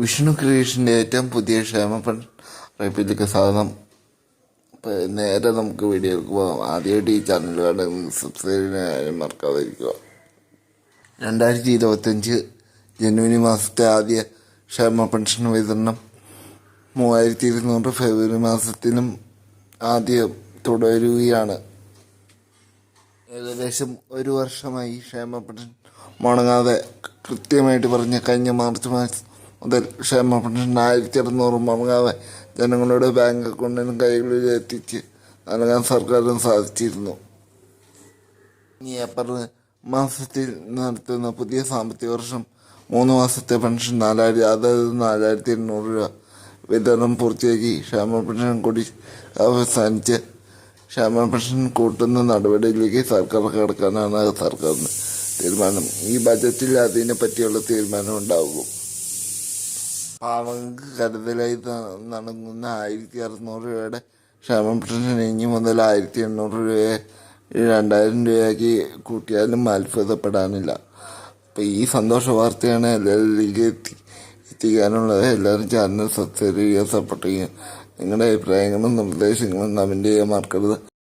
വിഷ്ണു ക്രിയേഷന്റെ ഏറ്റവും പുതിയ ക്ഷേമ ഫണ്ട് റേപ്പിലേക്ക് സാധനം നേരെ നമുക്ക് വീഡിയോക്ക് പോകാം. ആദ്യമായിട്ട് ഈ ചാനൽ കാണുന്നത് സബ്സ്ക്രൈബ് ചെയ്യാനും മറക്കാതിരിക്കുക. രണ്ടായിരത്തി ഇരുപത്തഞ്ച് ജനുവരി മാസത്തെ ആദ്യ ക്ഷേമ പെൻഷൻ വിതരണം. മൂവായിരത്തി ഇരുന്നൂറ് ഫെബ്രുവരി മാസത്തിനും ആദ്യം തുടരുകയാണ്. ഏകദേശം ഒരു വർഷമായി ക്ഷേമ പെൻഷൻ മുടങ്ങാതെ കൃത്യമായിട്ട് പറഞ്ഞ കഴിഞ്ഞ മാർച്ച് മാസം മുതൽ ക്ഷേമ പെൻഷൻ ആയിരത്തി അറുന്നൂറ് മുടങ്ങാതെ ജനങ്ങളുടെ ബാങ്ക് അക്കൗണ്ടിനും കൈകളിൽ എത്തിച്ച് നൽകാൻ സർക്കാരിന് സാധിച്ചിരുന്നു. ഇനി ഏപ്രിൽ മാസത്തിൽ നടത്തുന്ന പുതിയ സാമ്പത്തിക വർഷം മൂന്ന് മാസത്തെ പെൻഷൻ നാലായിരം അതായത് നാലായിരത്തി എണ്ണൂറ് രൂപ വിതരണം പൂർത്തിയാക്കി ക്ഷേമ പെൻഷൻ കൂടി അവസാനിച്ച് ക്ഷേമ പെൻഷൻ കൂട്ടുന്ന നടപടിയിലേക്ക് സർക്കാർ കടക്കാനാണ് സർക്കാരിന് തീരുമാനം. ഈ ബജറ്റിൽ അതിനെ പറ്റിയുള്ള തീരുമാനം ഉണ്ടാകും പാവങ്ങൾക്ക് കരുതലായി ന- നടങ്ങുന്ന ആയിരത്തി അറുന്നൂറ് രൂപയുടെ ക്ഷേമ പെൻഷൻ ഇനി മുതൽ ആയിരത്തി എണ്ണൂറ് രൂപയെ രണ്ടായിരം രൂപയാക്കി കൂട്ടിയാലും അത്ഭുതപ്പെടാനില്ല. അപ്പോൾ ഈ സന്തോഷ വാർത്തയാണ് എല്ലാവരിലേക്ക് എത്തി എത്തിക്കാനുള്ളത്. എല്ലാവരും ചാനൽ സബ്സ്ക്രൈബ് ചെയ്യുക സപ്പോർട്ട് ചെയ്യുക. നിങ്ങളുടെ അഭിപ്രായങ്ങളും നിർദ്ദേശങ്ങളും കമന്റ് ചെയ്യാൻ മറക്കരുത്.